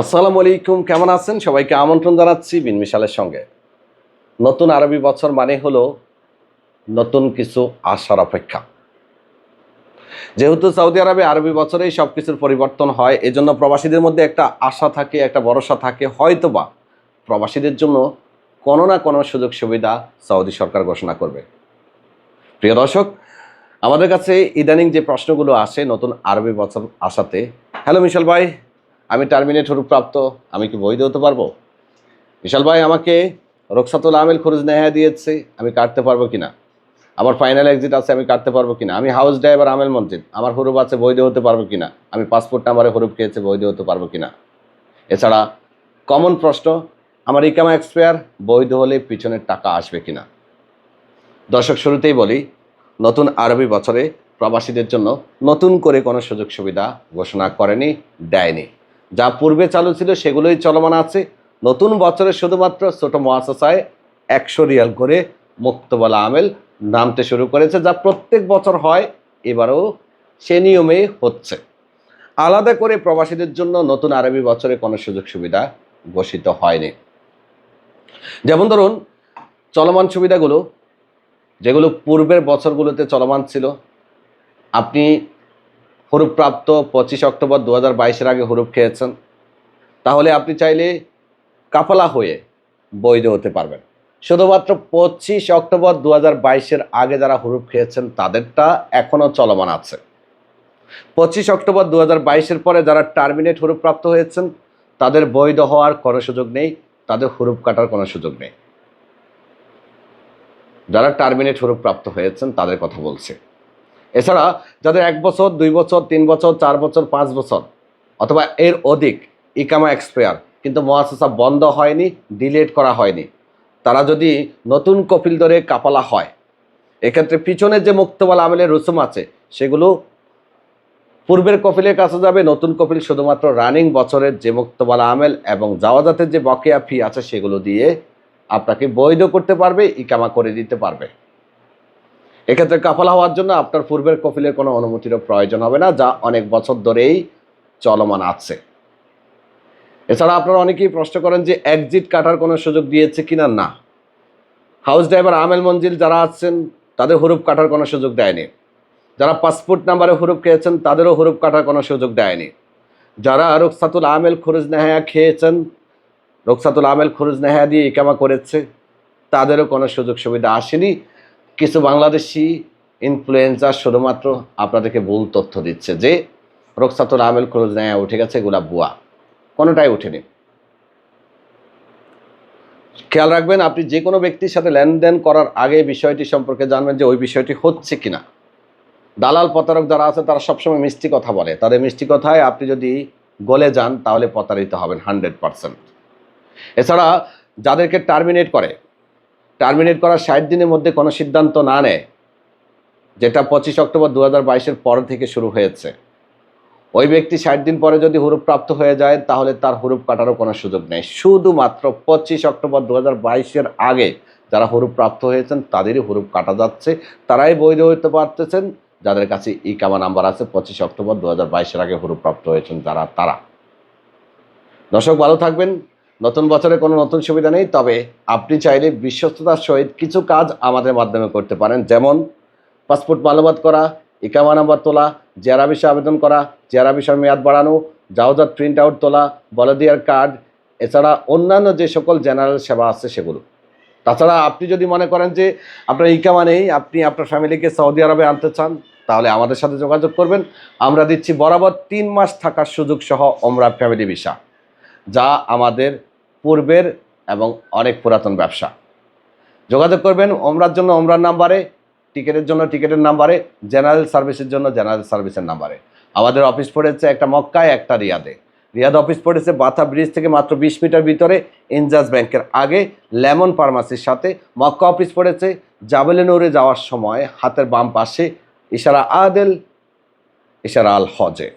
আসসালামু আলাইকুম, কেমন আছেন? সবাইকে আমন্ত্রণ জানাচ্ছি বিন মিশালের সঙ্গে। নতুন আরবি বছর মানে হলো নতুন কিছু আশার অপেক্ষা। যেহেতু সৌদি আরবে আরবি বছরেই সব কিছুর পরিবর্তন হয়, এজন্য প্রবাসীদের মধ্যে একটা আশা থাকে, একটা ভরসা থাকে, হয়তোবা প্রবাসীদের জন্য কোনো না কোনো সুযোগ সুবিধা সৌদি সরকার ঘোষণা করবে। প্রিয় দর্শক, আমাদের কাছে ইদানিং যে প্রশ্নগুলো আসে নতুন আরবি বছর আসাতে, হ্যালো মিশাল ভাই আমি টার্মিনেট প্রাপ্ত, আমি কি বৈধ হতে পারব? বিশাল ভাই আমাকে রোকসাতুল আমেল খরচ নেহা দিয়েছে, আমি কাটতে পারব কিনা? আমার ফাইনাল এক্সিট আছে, আমি কাটতে পারব কিনা? আমি হাউস ড্রাইভার আমেল মসজিদ আমার হরুপ আছে, বৈধ হতে পারব কিনা? আমি পাসপোর্ট নাম্বারে হরুপ খেয়েছে, বৈধ হতে পারব কিনা? এছাড়া কমন প্রশ্ন, আমার ইকামা এক্সপায়ার বৈধ হলে পিছনের টাকা আসবে কিনা? দর্শক, শুরুতেই বলি, নতুন আরবি বছরে প্রবাসীদের জন্য নতুন করে কোনো সুযোগ সুবিধা ঘোষণা করেনি, দেয়নি। যা পূর্বে চালু ছিল সেগুলোই চলমান আছে। নতুন বছরে শুধুমাত্র ছোট মহাশায় একশো রিয়াল করে মুক্তবলা আমেল নামতে শুরু করেছে, যা প্রত্যেক বছর হয়, এবারও সে নিয়মে হচ্ছে। আলাদা করে প্রবাসীদের জন্য নতুন আরবি বছরে কোনো সুযোগ সুবিধা ঘোষিত হয়নি। যেমন ধরুন, চলমান সুবিধাগুলো, যেগুলো পূর্বের বছরগুলোতে চলমান ছিল, আপনি হরুপ্রাপ্ত পঁচিশ অক্টোবর দু হাজার বাইশের আগে হরুপ খেয়েছেন। তাহলে আপনি চাইলে কাফালা হয়ে বৈধ হতে পারবেন। শুধুমাত্র পঁচিশ অক্টোবর দু হাজার বাইশের আগে যারা হরুপ খেয়েছেন, তাদেরটা এখনও চলমান আছে। পঁচিশ অক্টোবর দু হাজার বাইশের পরে যারা টার্মিনেট হরুপ্রাপ্ত হয়েছেন, তাদের বৈধ হওয়ার কোনো সুযোগ নেই, তাদের হরুপ কাটার কোনো সুযোগ নেই। যারা টার্মিনেট হরুপ প্রাপ্ত হয়েছেন, তাদের কথা বলছে। এছাড়া যাদের এক বছর, দুই বছর, তিন বছর, চার বছর, পাঁচ বছর, অথবা এর অধিক, ইকামা এক্সপায়ার, কিন্তু মহাশাসা বন্ধ হয়নি, ডিলেট করা হয়নি। তারা যদি নতুন কপিল ধরে কাপালা হয়, এক্ষেত্রে পিছনে যে মুক্তবাল আমেলের রসুম আছে, সেগুলো পূর্বের কপিলের কাছে যাবে, নতুন কপিল শুধুমাত্র রানিং বছরের যে মুক্তবালা আমেল এবং জাওয়াজাতের যে বকেয়া ফি আছে, সেগুলো দিয়ে আপনাকে বৈধ করতে পারবে, ইকামা করে দিতে পারবে। এক্ষেত্রে কাফালা হওয়ার জন্য আপনার পূর্বের কপিলের কোনো অনুমতিরও প্রয়োজন হবে না, যা অনেক বছর ধরেই চলমান আছে। এছাড়া আপনারা অনেকেই প্রশ্ন করেন যে এক্সিট কাটার কোনো সুযোগ দিয়েছে কিনা? না। হাউস ড্রাইভার আমেল মঞ্জিল যারা আছেন, তাদের হরুপ কাটার কোনো সুযোগ দেয়নি। যারা পাসপোর্ট নাম্বারে হরুপ খেয়েছেন, তাদেরও হরুপ কাটার কোনো সুযোগ দেয়নি। যারা রোকসাতুল আমেল খরুজ নেহায়া খেয়েছেন, রোকসাতুল আমেল খরুজ নেহায়া দিয়ে ইকামা করেছে, তাদেরও কোনো সুযোগ সুবিধা আসেনি। কিছু বাংলাদেশি ইনফ্লুয়েন্সার শুধুমাত্র আপনাদেরকে ভুল তথ্য দিচ্ছে যে রোকসাতুল আমেল খরচ নেয় উঠে গেছে এগুলা বুয়া। কোনোটাই ওঠেনি। খেয়াল রাখবেন, আপনি যে কোনো ব্যক্তির সাথে লেনদেন করার আগে বিষয়টি সম্পর্কে জানবেন যে ওই বিষয়টি হচ্ছে কিনা। দালাল প্রতারক যারা আছে, তারা সবসময় মিষ্টি কথা বলে। তাদের মিষ্টি কথায় আপনি যদি গলে যান, তাহলে প্রতারিত হবেন হান্ড্রেড পারসেন্ট। এছাড়া যাদেরকে টার্মিনেট করে টার্মিনেট করার ষাট দিনের মধ্যে কোনো সিদ্ধান্ত না নেয়, যেটা পঁচিশ অক্টোবর দু হাজার বাইশের পর থেকে শুরু হয়েছে। ওই ব্যক্তি ষাট দিন পরে যদি হুরুপ প্রাপ্ত হয়ে যায়, তাহলে তার হুরুপ কাটারও কোনো সুযোগ নেই। শুধুমাত্র পঁচিশ অক্টোবর দু হাজার বাইশের আগে যারা হুরুপ প্রাপ্ত হয়েছেন, তাদেরই হুরুপ কাটা যাচ্ছে। তারাই বৈধ হতে পারতেছেন, যাদের কাছে ইকামা নাম্বার আছে, পঁচিশ অক্টোবর দু হাজার বাইশের আগে হুরুপ প্রাপ্ত হয়েছেন যারা, তারা। দর্শক, ভালো থাকবেন। নতুন বছরে কোনো নতুন সুবিধা নেই, তবে আপনি চাইলে বিশ্বস্ততার সহিত কিছু কাজ আমাদের মাধ্যমে করতে পারেন। যেমন পাসপোর্ট মালুমাত করা, ইকামা নাম্বার তোলা, জেরা বিষয়ে আবেদন করা, জেরা বিষয়ে মেয়াদ বাড়ানো জাওজাত প্রিন্ট আউট তোলা, বলদিয়ার কার্ড এছাড়া অন্যান্য যে সকল জেনারেল সেবা আছে সেগুলো। তাছাড়া আপনি যদি মনে করেন যে আপনার ইকামা নেই, আপনি আপনার ফ্যামিলিকে সৌদি আরবে আনতে চান, তাহলে আমাদের সাথে যোগাযোগ করবেন। আমরা দিচ্ছি বরাবর তিন মাস থাকার সুযোগ সহ ওমরা ফ্যামিলি ভিসা, যা আমাদের পূর্বের এবং অনেক পুরাতন ব্যবসা। যোগাযোগ করবেন ওমরার জন্য ওমরার নাম্বারে, টিকিটের জন্য টিকিটের নাম্বারে, জেনারেল সার্ভিসের জন্য জেনারেল সার্ভিসের নাম্বারে। আমাদের অফিস পড়েছে একটা মক্কায়, একটা রিয়াদে। রিয়াদ অফিস পড়েছে বাথা ব্রিজ থেকে মাত্র বিশ মিটার ভিতরে ইনজাজ ব্যাংকের আগে, লেমন ফার্মাসির সাথে। মক্কা অফিস পড়েছে জাবেলে নৌরে যাওয়ার সময়, হাতের বাম পাশে, ইশারা আদেল, ইশারা আল হজে।